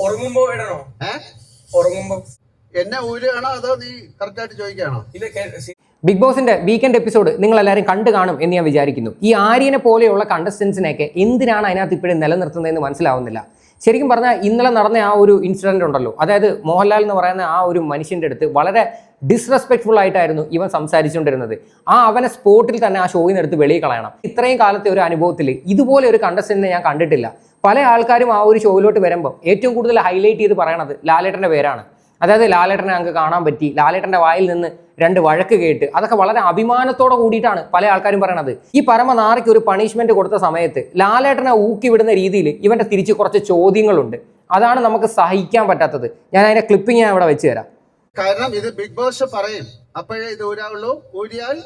ഉറങ്ങുമ്പോ ഇടണോ? ഏ? ഉറങ്ങുമ്പോ. എന്നെ ഊരുകയാണോ അതോ നീ കറക്റ്റായിട്ട് ചോദിക്കുകയാണോ? ഇത് ബിഗ് ബോസിന്റെ വീക്കെൻഡ് എപ്പിസോഡ് നിങ്ങൾ എല്ലാവരും കണ്ടു കാണും എന്ന് ഞാൻ വിചാരിക്കുന്നു. ഈ ആര്യനെ പോലെയുള്ള കണ്ടസ്റ്റൻസിനെയൊക്കെ എന്തിനാണ് അതിനകത്ത് ഇപ്പോഴും നിലനിർത്തുന്നതെന്ന് മനസ്സിലാവുന്നില്ല. ശരിക്കും പറഞ്ഞാൽ ഇന്നലെ നടന്ന ആ ഒരു ഇൻസിഡന്റ് ഉണ്ടല്ലോ. അതായത് മോഹൻലാൽ എന്ന് പറയുന്ന ആ ഒരു മനുഷ്യന്റെ അടുത്ത് വളരെ ഡിസ്റെസ്പെക്ട്ഫുൾ ആയിട്ടായിരുന്നു ഇവൻ സംസാരിച്ചുകൊണ്ടിരുന്നത്. ആ അവനെ സ്പോട്ടിൽ തന്നെ ആ ഷോയിൽ നിന്ന് എടുത്ത് വെളിയിൽ കളയണം. ഇത്രയും കാലത്തെ ഒരു അനുഭവത്തിൽ ഇതുപോലെ ഒരു കണ്ടസ്റ്റന്റിനെ ഞാൻ കണ്ടിട്ടില്ല. പല ആൾക്കാരും ആ ഒരു ഷോയിലോട്ട് വരുമ്പോൾ ഏറ്റവും കൂടുതൽ ഹൈലൈറ്റ് ചെയ്ത് പറയണത് ലാലേട്ടന്റെ പേരാണ്. അതായത് ലാലേട്ടനെ ഞങ്ങൾക്ക് കാണാൻ പറ്റി. ലാലേട്ടന്റെ വായിൽ നിന്ന് രണ്ട് വഴക്ക് കേട്ട് അതൊക്കെ വളരെ അഭിമാനത്തോടെ കൂടിയിട്ടാണ് പല ആൾക്കാരും പറയണത്. ഈ പരമനാറയ്ക്ക് ഒരു പണിഷ്മെന്റ് കൊടുത്ത സമയത്ത് ലാലേട്ടനെ ഊക്കി വിടുന്ന രീതിയിൽ ഇവന്റെ തിരിച്ച് കുറച്ച് ചോദ്യങ്ങളുണ്ട്. അതാണ് നമുക്ക് സഹിക്കാൻ പറ്റാത്തത്. ഞാൻ അതിന്റെ ക്ലിപ്പിംഗ് ഞാൻ ഇവിടെ വെച്ച് തരാം. കാരണം ഇത് ബിഗ് ബോസ് പറയും. അപ്പോഴേ ഇത് ഊരാവുള്ളൂ ഊരിയാൽ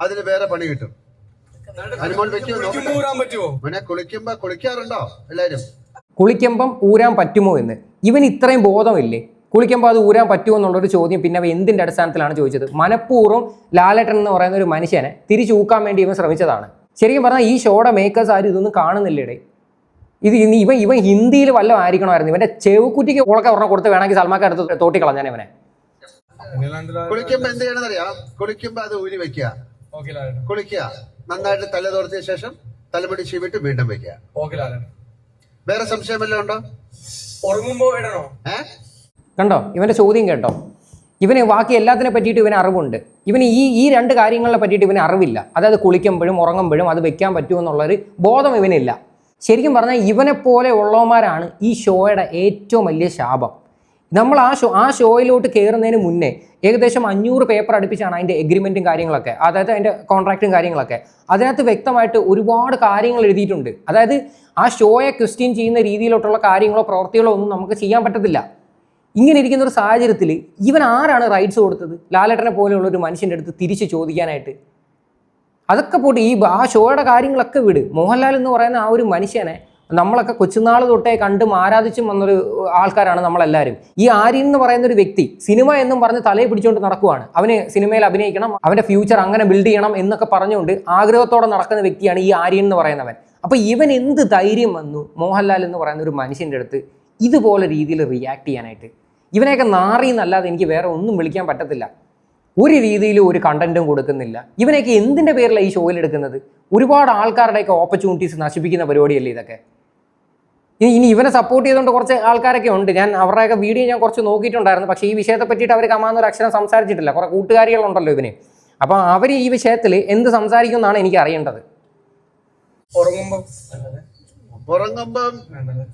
അതിന് വേറെ പണി കിട്ടും. അനുമോൾ വെക്കുമോ കുളിക്കുമ്പോ ഊരാൻ പറ്റുമോ മോനെ കുളിക്കുമ്പോ കുളിക്കാറുണ്ടോ എല്ലാരും? കുളിക്കുമ്പം ഊരാൻ പറ്റുമോ എന്ന്? ഇവൻ ഇത്രയും ബോധമില്ലേ? കുളിക്കുമ്പോൾ അത് ഊരാൻ പറ്റുമോ എന്നുള്ളൊരു ചോദ്യം പിന്നെ അവ എന്തിന്റെ അടിസ്ഥാനത്തിലാണ് ചോദിച്ചത്? മനഃപൂർവം ലാലേട്ടൻ എന്ന് പറയുന്ന ഒരു മനുഷ്യനെ തിരിച്ചൂക്കാൻ വേണ്ടി ഇവൻ ശ്രമിച്ചതാണ്. ശരിക്കും പറഞ്ഞാൽ ഈ ഷോയുടെ മേക്കേഴ്സ് ആരും ഇതൊന്നും കാണുന്നില്ലേടേ ഇത് ഇനി ഇവൻ ഇവൻ ഹിന്ദിയിൽ വല്ലതും ആയിരിക്കണമായിരുന്നു. ഇവന്റെ ചെവുക്കുറ്റിക്ക് ഉളക്കെ ഒരെണ്ണം കൊടുത്ത് വേണമെങ്കിൽ സൽമാക്കാൻ അടുത്ത് തോട്ടി കളഞ്ഞാൻ ഇവനെ. കുളിക്കുമ്പോ എന്ത് ചെയ്യണമെന്നറിയാം? കുളിക്കുമ്പോ അത് ഊരി വെക്കുക. കുളിക്കുക. നന്നായിട്ട് തല തോർത്തിയ ശേഷം തലമുടി ചീവിട്ട് വീണ്ടും വെക്കുക. ഓക്കെ വേറെ സംശയം വല്ലതും ഉണ്ടോ? ഉറങ്ങുമ്പോ ഇടണോ? ഏ? കണ്ടോ? ഇവന്റെ ചോദ്യം കേട്ടോ. ഇവന് ബാക്കി എല്ലാത്തിനെ പറ്റിയിട്ട് ഇവന് അറിവുണ്ട്. ഇവന് ഈ ഈ രണ്ട് കാര്യങ്ങളെ പറ്റിയിട്ട് ഇവന് അറിവില്ല. അതായത് കുളിക്കുമ്പോഴും ഉറങ്ങുമ്പോഴും അത് വെക്കാൻ പറ്റുമോ എന്നുള്ളൊരു ബോധം ഇവനില്ല. ശരിക്കും പറഞ്ഞാൽ ഇവനെ പോലെ ഉള്ളവന്മാരാണ് ഈ ഷോയുടെ ഏറ്റവും വലിയ ശാപം. നമ്മൾ ആ ഷോ ആ ഷോയിലോട്ട് കയറുന്നതിന് മുന്നേ ഏകദേശം അഞ്ഞൂറ് പേപ്പർ അടുപ്പിച്ചാണ് അതിന്റെ എഗ്രിമെന്റും കാര്യങ്ങളൊക്കെ അതായത് അതിന്റെ കോൺട്രാക്റ്റും കാര്യങ്ങളൊക്കെ. അതിനകത്ത് വ്യക്തമായിട്ട് ഒരുപാട് കാര്യങ്ങൾ എഴുതിയിട്ടുണ്ട്. അതായത് ആ ഷോയെ ക്വസ്റ്റ്യൻ ചെയ്യുന്ന രീതിയിലോട്ടുള്ള കാര്യങ്ങളോ പ്രവൃത്തികളോ ഒന്നും നമുക്ക് ചെയ്യാൻ പറ്റത്തില്ല. ഇങ്ങനെ ഇരിക്കുന്ന ഒരു സാഹചര്യത്തിൽ ഇവൻ ആരാണ് റൈറ്റ്സ് കൊടുത്തത്? ലാലേട്ടനെ പോലെയുള്ള ഒരു മനുഷ്യന്റെ അടുത്ത് തിരിച്ച് ചോദിക്കാനായിട്ട്. അതൊക്കെ പോട്ട് ഈ ആ ഷോയുടെ കാര്യങ്ങളൊക്കെ വിട്. മോഹൻലാൽ എന്ന് പറയുന്ന ആ ഒരു മനുഷ്യനെ നമ്മളൊക്കെ കൊച്ചുനാൾ തൊട്ടേ കണ്ടും ആരാധിച്ചും വന്നൊരു ആൾക്കാരാണ് നമ്മളെല്ലാവരും ഈ ആര്യൻ എന്ന് പറയുന്ന ഒരു വ്യക്തി സിനിമ എന്നും പറഞ്ഞ് തലയെ പിടിച്ചുകൊണ്ട് നടക്കുവാണ്. അവന് സിനിമയിൽ അഭിനയിക്കണം അവന്റെ ഫ്യൂച്ചർ അങ്ങനെ ബിൽഡ് ചെയ്യണം എന്നൊക്കെ പറഞ്ഞുകൊണ്ട് ആഗ്രഹത്തോടെ നടക്കുന്ന വ്യക്തിയാണ് ഈ ആര്യൻ എന്ന് പറയുന്നവൻ. അപ്പോൾ ഇവൻ എന്ത് ധൈര്യം വന്നു? മോഹൻലാൽ എന്ന് പറയുന്ന ഒരു മനുഷ്യന്റെ അടുത്ത് ഇതുപോലെ രീതിയിൽ റിയാക്ട് ചെയ്യാനായിട്ട്. ഇവനെയൊക്കെ നാറി എന്നല്ലാതെ എനിക്ക് വേറെ ഒന്നും വിളിക്കാൻ പറ്റത്തില്ല. ഒരു രീതിയിലും ഒരു കണ്ടന്റും കൊടുക്കുന്നില്ല. ഇവനെയൊക്കെ എന്തിന്റെ പേരിലാണ് ഈ ഷോയിൽ എടുക്കുന്നത്? ഒരുപാട് ആൾക്കാരുടെയൊക്കെ ഓപ്പർച്യൂണിറ്റീസ് നശിപ്പിക്കുന്ന പരിപാടിയല്ലേ ഇതൊക്കെ? ഇനി ഇനി ഇവനെ സപ്പോർട്ട് ചെയ്തുകൊണ്ട് കുറച്ച് ആൾക്കാരൊക്കെ ഉണ്ട്. ഞാൻ അവരുടെയൊക്കെ വീഡിയോ ഞാൻ കുറച്ച് നോക്കിയിട്ടുണ്ടായിരുന്നു. പക്ഷേ ഈ വിഷയത്തെ പറ്റിയിട്ട് അവർ കമാന്ന ഒരു അക്ഷരം സംസാരിച്ചിട്ടില്ല. കുറെ കൂട്ടുകാരികളുണ്ടല്ലോ ഇവന് അപ്പോൾ അവർ ഈ വിഷയത്തിൽ എന്ത് സംസാരിക്കും എന്നാണ് എനിക്ക് അറിയേണ്ടത്. ഉറങ്ങുമ്പോ? ഉറങ്ങുമ്പം വേണ്ടല്ലേ?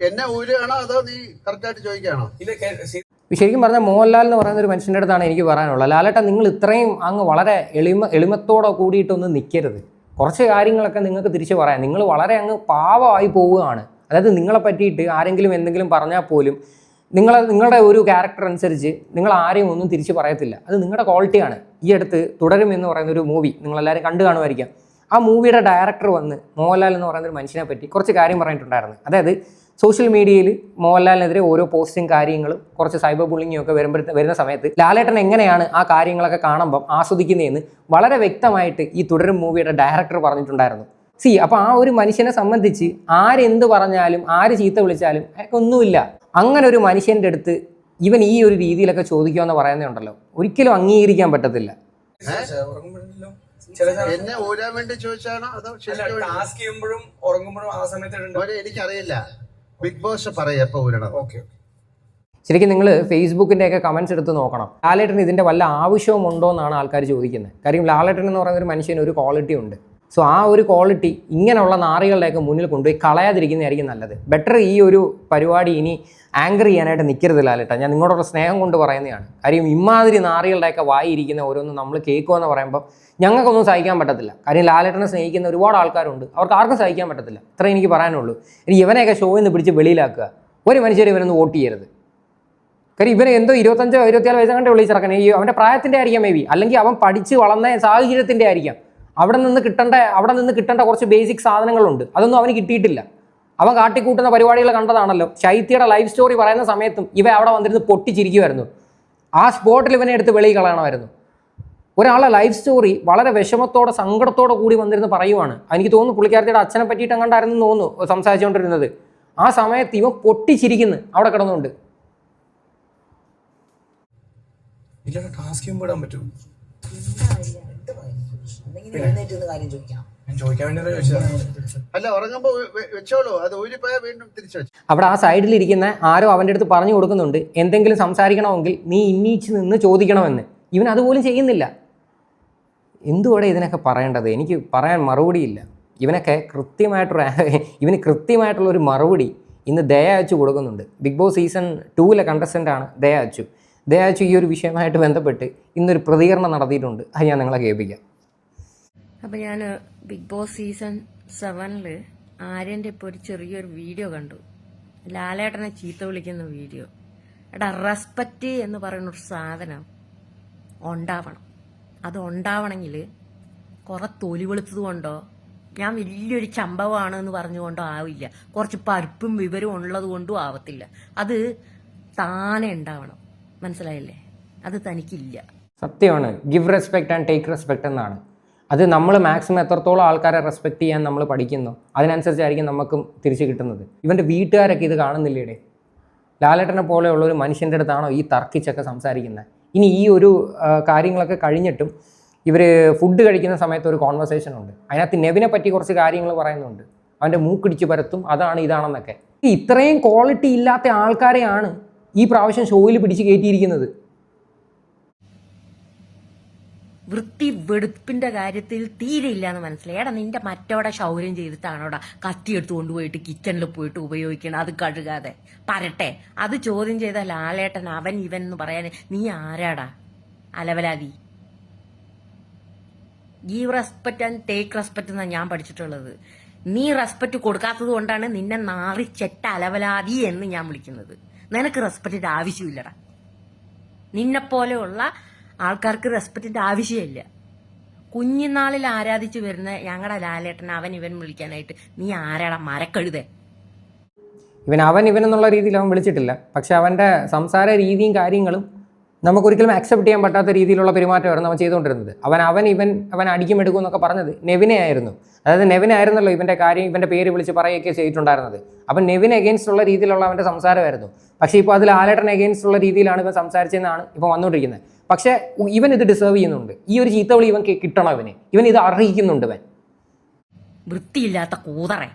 എന്നെ ഊരുകയാണോ അതോ നീ ചോദിക്കുകയാണോ? ശരിക്കും പറഞ്ഞാൽ മോഹൻലാൽ എന്ന് പറയുന്ന ഒരു മനുഷ്യന്റെ അടുത്താണ് എനിക്ക് പറയാനുള്ളത്. ലാലേട്ടാ നിങ്ങൾ ഇത്രയും അങ്ങ് വളരെ എളിമ എളിമത്തോടെ കൂടിയിട്ടൊന്നും നിൽക്കരുത് കുറച്ച് കാര്യങ്ങളൊക്കെ നിങ്ങൾക്ക് തിരിച്ച് പറയാം. നിങ്ങൾ വളരെ അങ്ങ് പാവമായി പോവുകയാണ്. അതായത് നിങ്ങളെ പറ്റിയിട്ട് ആരെങ്കിലും എന്തെങ്കിലും പറഞ്ഞാൽ പോലും നിങ്ങൾ നിങ്ങളുടെ ഒരു ക്യാരക്ടർ അനുസരിച്ച് നിങ്ങൾ ആരെയും ഒന്നും തിരിച്ച് പറയത്തില്ല. അത് നിങ്ങളുടെ ക്വാളിറ്റിയാണ് ഈ അടുത്ത് തുടരും എന്ന് പറയുന്ന ഒരു മൂവി നിങ്ങളെല്ലാവരും കണ്ടു കാണുമായിരിക്കാം. ആ മൂവിയുടെ ഡയറക്ടർ വന്ന് മോഹൻലാൽ എന്ന് പറയുന്ന ഒരു മനുഷ്യനെ പറ്റി കുറച്ച് കാര്യം പറഞ്ഞിട്ടുണ്ടായിരുന്നു. അതായത് സോഷ്യൽ മീഡിയയിൽ മോഹൻലാലിനെതിരെ ഓരോ പോസ്റ്റും കാര്യങ്ങളും കുറച്ച് സൈബർ ബുള്ളിങ്ങും ഒക്കെ വരുമ്പോഴത്തെ വരുന്ന സമയത്ത് ലാലേട്ടൻ എങ്ങനെയാണ് ആ കാര്യങ്ങളൊക്കെ കാണുമ്പം ആസ്വദിക്കുന്നതെന്ന് വളരെ വ്യക്തമായിട്ട് ഈ തുടരും മൂവിയുടെ ഡയറക്ടർ പറഞ്ഞിട്ടുണ്ടായിരുന്നു. സി അപ്പോൾ ആ ഒരു മനുഷ്യനെ സംബന്ധിച്ച് ആരെന്ത് പറഞ്ഞാലും ആര് ചീത്ത വിളിച്ചാലും അയാൾക്ക് ഒന്നുമില്ല. അങ്ങനെ ഒരു മനുഷ്യന്റെ അടുത്ത് ഇവൻ ഈ ഒരു രീതിയിലൊക്കെ ചോദിക്കുമെന്ന് പറയുന്നുണ്ടല്ലോ ഒരിക്കലും അംഗീകരിക്കാൻ പറ്റത്തില്ല. എന്നെ ഓരാൻ വേണ്ടി ചോദിച്ചാണോ? അതോ ടാസ്ക് ചെയ്യുമ്പോഴും ഉറങ്ങുമ്പോഴും ആ സമയത്ത് എനിക്കറിയില്ല. ബിഗ് ബോസ് പറയാ ഓക്കെ ശരിക്കും നിങ്ങൾ ഫേസ്ബുക്കിന്റെ ഒക്കെ കമൻസ് എടുത്ത് നോക്കണം. ലാലേട്ടൻ ഇതിന്റെ വല്ല ആവശ്യവും ഉണ്ടോ എന്നാണ് ആൾക്കാർ ചോദിക്കുന്നത്. കാര്യം ലാലേട്ടൻ എന്ന് പറയുന്ന ഒരു മനുഷ്യന് ഒരു ക്വാളിറ്റി ഉണ്ട്. സോ ആ ഒരു ക്വാളിറ്റി ഇങ്ങനെയുള്ള നാറികളുടെയൊക്കെ മുന്നിൽ കൊണ്ടുപോയി കളയാതിരിക്കുന്നതായിരിക്കും നല്ലത്. ബെറ്റർ ഈ ഒരു പരിപാടി ഇനി ആങ്കർ ചെയ്യാനായിട്ട് നിൽക്കരുത് ലാലേട്ടാ ഞാൻ നിങ്ങളോടുള്ള സ്നേഹം കൊണ്ട് പറയുന്നതാണ്. കാര്യം ഇമാതിരി നാറികളുടെയൊക്കെ വായിരിക്കുന്ന ഓരോന്നും നമ്മൾ കേൾക്കുമെന്ന് പറയുമ്പോൾ ഞങ്ങൾക്കൊന്നും സഹിക്കാൻ പറ്റത്തില്ല. കാര്യം ലാലേട്ടനെ സ്നേഹിക്കുന്ന ഒരുപാട് ആൾക്കാരുണ്ട്. അവർക്ക് ആർക്കും സഹിക്കാൻ പറ്റത്തില്ല. ഇത്രേ എനിക്ക് പറയാനുള്ളൂ. ഇനി ഇവനെയൊക്കെ ഷോയിൽ നിന്ന് പിടിച്ച് വെളിയിലാക്കുക. ഒരു മനുഷ്യർ ഇവനൊന്ന് വോട്ട് ചെയ്യരുത്. കാര്യം ഇവനെ എന്തോ ഇരുപത്തഞ്ചോ ഇരുപത്തിയാറ് വയസ്സം കണ്ടേ വിളിച്ചിറക്കണം അവന്റെ പ്രായത്തിന്റെ ആയിരിക്കാം മേ ബി അല്ലെങ്കിൽ അവൻ പഠിച്ച് വളർന്ന സാഹചര്യത്തിന്റെ ആയിരിക്കാം. അവിടെ നിന്ന് കിട്ടേണ്ട അവിടെ നിന്ന് കിട്ടേണ്ട കുറച്ച് ബേസിക് സാധനങ്ങളുണ്ട്. അതൊന്നും അവന് കിട്ടിയിട്ടില്ല. അവൻ കാട്ടിക്കൂട്ടുന്ന പരിപാടികൾ കണ്ടതാണല്ലോ. ശൈത്യയുടെ ലൈഫ് സ്റ്റോറി പറയുന്ന സമയത്തും ഇവ അവിടെ വന്നിരുന്ന് പൊട്ടിച്ചിരിക്കുമായിരുന്നു ആ സ്പോട്ടിൽ ഇവനെ എടുത്ത് വെളിയിൽ കളയണമായിരുന്നു. ഒരാളെ ലൈഫ് സ്റ്റോറി വളരെ വിഷമത്തോടെ സങ്കടത്തോടെ കൂടി വന്നിരുന്ന് പറയുവാണ്. എനിക്ക് തോന്നുന്നു പുള്ളിക്കാരത്തിയുടെ അച്ഛനെ പറ്റിയിട്ട് അങ്ങോട്ടായിരുന്നു തോന്നുന്നു സംസാരിച്ചുകൊണ്ടിരുന്നത്. ആ സമയത്ത് ഇവൻ പൊട്ടിച്ചിരിക്കുന്നു അവിടെ കിടന്നുകൊണ്ട്. ഇല്ല ടാസ്ക് ഇടാൻ പറ്റുമോ? എന്തെങ്കിലും എഴുന്നേറ്റ് നിന്ന് കാര്യം ചോദിക്കണം ഞാൻ ചോദിക്കാൻ വേണ്ടി ചോദിച്ചതാണ് അല്ല ഉറങ്ങുമ്പോ വെച്ചോളൂ. അത് ഊരിപ്പോയാൽ വീണ്ടും തിരിച്ചു വെച്ചു. അവിടെ ആ സൈഡിൽ ഇരിക്കുന്ന ആരോ അവന്റെ അടുത്ത് പറഞ്ഞു കൊടുക്കുന്നുണ്ട് എന്തെങ്കിലും സംസാരിക്കണമെങ്കിൽ നീ ഇന്നീച്ച് നിന്ന് ചോദിക്കണമെന്ന്. ഇവൻ അതുപോലും ചെയ്യുന്നില്ല. എന്തുകൂടെ ഇതിനൊക്കെ പറയേണ്ടത്? എനിക്ക് പറയാൻ മറുപടിയില്ല ഇവനൊക്കെ കൃത്യമായിട്ടൊരു ഇവന് കൃത്യമായിട്ടുള്ള ഒരു മറുപടി ഇന്ന് ദയ അച്ചു കൊടുക്കുന്നുണ്ട്. ബിഗ് ബോസ് സീസൺ ടൂവിലെ കണ്ടസ്റ്റന്റാണ് ദയ അച്ചു ദയ അച്ചു ഈ ഒരു വിഷയമായിട്ട് ബന്ധപ്പെട്ട് ഇന്നൊരു പ്രതികരണം നടത്തിയിട്ടുണ്ട്. അത് ഞാൻ നിങ്ങളെ കേൾപ്പിക്കാം. അപ്പം ഞാൻ ബിഗ് ബോസ് സീസൺ സെവനിൽ ആര്യന്റെ ഇപ്പോൾ ഒരു ചെറിയൊരു വീഡിയോ കണ്ടു. ലാലേട്ടനെ ചീത്ത വിളിക്കുന്ന വീഡിയോ. എടാ റെസ്പെക്റ്റ് എന്ന് പറയുന്ന ഒരു സാധനം ഉണ്ടാവണം. അത് ഉണ്ടാവണമെങ്കിൽ കുറെ തൊലി വെളുത്തത് കൊണ്ടോ ഞാൻ വലിയൊരു ചമ്പവമാണ് എന്ന് പറഞ്ഞുകൊണ്ടോ ആവില്ല. കുറച്ച് പരുപ്പും വിവരവും ഉള്ളത് കൊണ്ടും ആവത്തില്ല. അത് താനെ ഉണ്ടാവണം. മനസ്സിലായില്ലേ? അത് തനിക്കില്ല. സത്യമാണ്. Give respect and take respect എന്നാണ്. അത് നമ്മൾ മാക്സിമം എത്രത്തോളം ആൾക്കാരെ റെസ്പെക്ട് ചെയ്യാൻ നമ്മൾ പഠിക്കുന്നു അതിനനുസരിച്ചായിരിക്കും നമുക്കും തിരിച്ചു കിട്ടുന്നത്. ഇവന്റെ വീട്ടുകാരൊക്കെ ഇത് കാണുന്നില്ലേടെ? ലാലേട്ടനെ പോലെയുള്ള ഒരു മനുഷ്യന്റെ അടുത്താണോ ഈ തർക്കിച്ചൊക്കെ സംസാരിക്കുന്നത്? ഇനി ഈ ഒരു കാര്യങ്ങളൊക്കെ കഴിഞ്ഞിട്ടും ഇവർ ഫുഡ് കഴിക്കുന്ന സമയത്ത് ഒരു കോൺവെർസേഷൻ ഉണ്ട്. അതിനകത്ത് നെവിനെ പറ്റി കുറച്ച് കാര്യങ്ങൾ പറയുന്നുണ്ട്. അവന്റെ മൂക്കിടിച്ച് പരത്തും അതാണ് ഇതാണെന്നൊക്കെ. ഇത്രയും ക്വാളിറ്റി ഇല്ലാത്ത ആൾക്കാരെയാണ് ഈ പ്രാവശ്യം ഷോയിൽ പിടിച്ച് കയറ്റിയിരിക്കുന്നത്. വൃത്തി വെടുപ്പിന്റെ കാര്യത്തിൽ തീരെ ഇല്ലാന്ന് മനസ്സിലായി. എടാ നിന്റെ മറ്റവിടെ ശൗര്യം ചെയ്തിട്ടാണോടാ കത്തി എടുത്തു കൊണ്ടുപോയിട്ട് കിച്ചണിൽ പോയിട്ട് ഉപയോഗിക്കണം? അത് കഴുകാതെ. പരട്ടെ അത് ചോദ്യം ചെയ്ത ലാലേട്ടൻ അവൻ ഇവൻ എന്ന് പറയാൻ നീ ആരാടാ? അലവലാതി. Give respect and take respect എന്നാണ് ഞാൻ പഠിച്ചിട്ടുള്ളത്. നീ റെസ്പെക്ട് കൊടുക്കാത്തത് കൊണ്ടാണ് നിന്നെ നാറി ചെറ്റ അലവലാതി എന്ന് ഞാൻ വിളിക്കുന്നത്. നിനക്ക് റെസ്പെക്റ്റിന്റെ ആവശ്യമില്ലടാ. നിന്നെപ്പോലെയുള്ള ആൾക്കാർക്ക് റെസ്പെക്റ്റിന്റെ ആവശ്യമില്ല. കുഞ്ഞിനാളിൽ ആരാധിച്ചു വരുന്ന ഞങ്ങളുടെ ലാലേട്ടൻ അവൻ ഇവൻ വിളിക്കാനായിട്ട് നീ ആരാടാ മരക്കഴുതേ? ഇവൻ അവൻ ഇവൻ എന്നുള്ള രീതിയിൽ അവൻ വിളിച്ചിട്ടില്ല. പക്ഷെ അവന്റെ സംസാര രീതിയും കാര്യങ്ങളും നമുക്കൊരിക്കലും അക്സെപ്റ്റ് ചെയ്യാൻ പറ്റാത്ത രീതിയിലുള്ള പെരുമാറ്റമായിരുന്നു അവൻ ചെയ്തുകൊണ്ടിരുന്നത്. അവൻ അവൻ ഇവൻ അവൻ അടിക്കും എടുക്കും എന്നൊക്കെ പറഞ്ഞത് നെവിനെ ആയിരുന്നു. അതായത് നെവിനെ ആയിരുന്നല്ലോ ഇവന്റെ കാര്യം ഇവന്റെ പേര് വിളിച്ച് പറയുകയൊക്കെ ചെയ്തിട്ടുണ്ടായിരുന്നത്. അപ്പം നെവിൻ എഗെയിൻസ്റ്റ് ഉള്ള രീതിയിലുള്ള അവന്റെ സംസാരമായിരുന്നു. പക്ഷേ ഇപ്പോൾ അതിൽ ആലേട്ടൻ എഗെയിൻസ്റ്റ് ഉള്ള രീതിയിലാണ് ഇവൻ സംസാരിച്ചതെന്നാണ് ഇപ്പോൾ വന്നുകൊണ്ടിരിക്കുന്നത്. പക്ഷേ ഇവൻ ഇത് ഡിസേർവ് ചെയ്യുന്നുണ്ട്. ഈ ഒരു ചീത്തവിളി ഇവൻ കിട്ടണം ഇവന് ഇവൻ ഇത് അർഹിക്കുന്നുണ്ട് ഇവൻ. വൃത്തിയില്ലാത്ത കൂതറേ.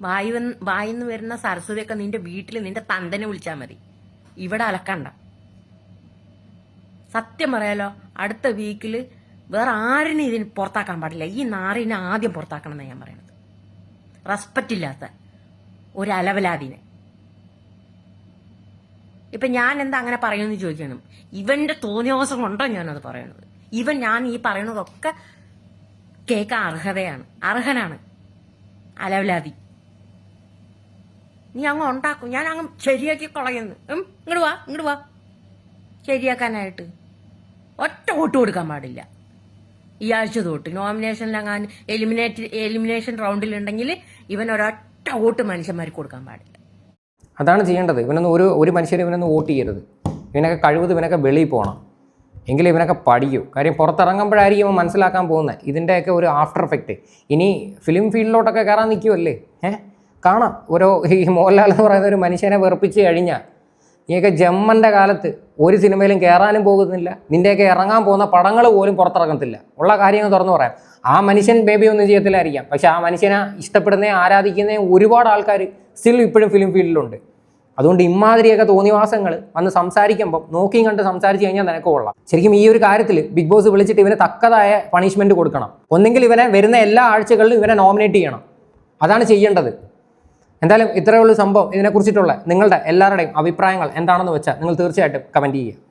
വായു വായിന്ന് വരുന്ന സരസ്വതിയൊക്കെ നിന്റെ വീട്ടിൽ നിന്റെ തന്തനെ വിളിച്ചാൽ മതി. ഇവിടെ അലക്കണ്ട. സത്യം പറയാലോ അടുത്ത വീക്കിൽ വേറെ ആരിനെ ഇതിന് പുറത്താക്കാൻ പാടില്ല. ഈ നാറിനെ ആദ്യം പുറത്താക്കണം എന്നാണ് ഞാൻ പറയുന്നത് റെസ്പെക്റ്റ് ഇല്ലാത്ത ഒരു അലവലാതിനെ. ഇപ്പൊ ഞാൻ എന്താ അങ്ങനെ പറയുമെന്ന് ചോദിക്കണം ഇവന്റെ തോന്നിയവസം കൊണ്ടോ ഞാനത് പറയണത്? ഇവൻ ഞാൻ ഈ പറയണതൊക്കെ കേൾക്കാൻ അർഹതയാണ്. അർഹനാണ്. അലവലാതി. നീ അങ്ങ് ഉണ്ടാക്കും. ഞാൻ അങ്ങ് ശരിയാക്കി കളയുന്നു. ഇങ്ങോട്ട് ഇങ്ങട് വാ ഇങ്ങട് വാ. ശരിയാക്കാനായിട്ട്. ഒറ്റ വോട്ട് കൊടുക്കാൻ പാടില്ല. ഈ ആഴ്ച തൊട്ട് നോമിനേഷനിലങ്ങാൻ എലിമിനേറ്റ് എലിമിനേഷൻ റൗണ്ടിലുണ്ടെങ്കിൽ ഇവൻ ഒരൊറ്റ വോട്ട് മനുഷ്യന്മാർക്ക് കൊടുക്കാൻ പാടില്ല. അതാണ് ചെയ്യേണ്ടത്. ഇവനൊന്നും ഒരു ഒരു മനുഷ്യരും ഇവനൊന്നും വോട്ട് ചെയ്യരുത്. ഇവനൊക്കെ കഴിവത് ഇവനൊക്കെ വെളിയിൽ പോകണം എങ്കിലും ഇവനൊക്കെ പഠിക്കൂ. കാര്യം പുറത്തിറങ്ങുമ്പോഴായിരിക്കും ഇവൻ മനസ്സിലാക്കാൻ പോകുന്നത്. ഇതിന്റെയൊക്കെ ഒരു ആഫ്റ്റർ എഫക്റ്റ് ഇനി ഫിലിം ഫീൽഡിലോട്ടൊക്കെ കയറാൻ നിൽക്കുമല്ലേ ഏഹ് കാണാം. ഓരോ ഈ മോഹൻലാൽ എന്ന് പറയുന്ന ഒരു മനുഷ്യനെ വെറുപ്പിച്ച് കഴിഞ്ഞാൽ. നീയൊക്കെ ജമ്മന്റെ കാലത്ത് ഒരു സിനിമയിലും കയറാനും പോകുന്നില്ല. നിന്റെയൊക്കെ ഇറങ്ങാൻ പോകുന്ന പടങ്ങൾ പോലും പുറത്തിറങ്ങത്തില്ല. ഉള്ള കാര്യങ്ങൾ തുറന്നു പറയാം. ആ മനുഷ്യൻ ബേബി ഒന്നും ചെയ്യത്തില്ലായിരിക്കാം. പക്ഷേ ആ മനുഷ്യനെ ഇഷ്ടപ്പെടുന്ന ആരാധിക്കുന്ന ഒരുപാട് ആൾക്കാർ സ്റ്റിൽ ഇപ്പോഴും ഫിലിം ഫീൽഡിലുണ്ട് അതുകൊണ്ട് ഇമാതിരിയൊക്കെ തോന്നിവാസങ്ങൾ വന്ന് സംസാരിക്കുമ്പോൾ നോക്കിയും കണ്ട് സംസാരിച്ച് കഴിഞ്ഞാൽ നിനക്ക് കൊള്ളാം. ശരിക്കും ഈ ഒരു കാര്യത്തിൽ ബിഗ് ബോസ് വിളിച്ചിട്ട് ഇവന് തക്കതായ പണിഷ്മെന്റ് കൊടുക്കണം. ഒന്നെങ്കിൽ ഇവനെ വരുന്ന എല്ലാ ആഴ്ചകളിലും ഇവനെ നോമിനേറ്റ് ചെയ്യണം. അതാണ് ചെയ്യേണ്ടത്. എന്തായാലും ഇത്രയുള്ള സംഭവം ഇതിനെക്കുറിച്ചിട്ടുള്ള നിങ്ങളുടെ എല്ലാവരുടെയും അഭിപ്രായങ്ങൾ എന്താണെന്ന് വെച്ചാൽ നിങ്ങൾ തീർച്ചയായിട്ടും കമന്റ് ചെയ്യുക.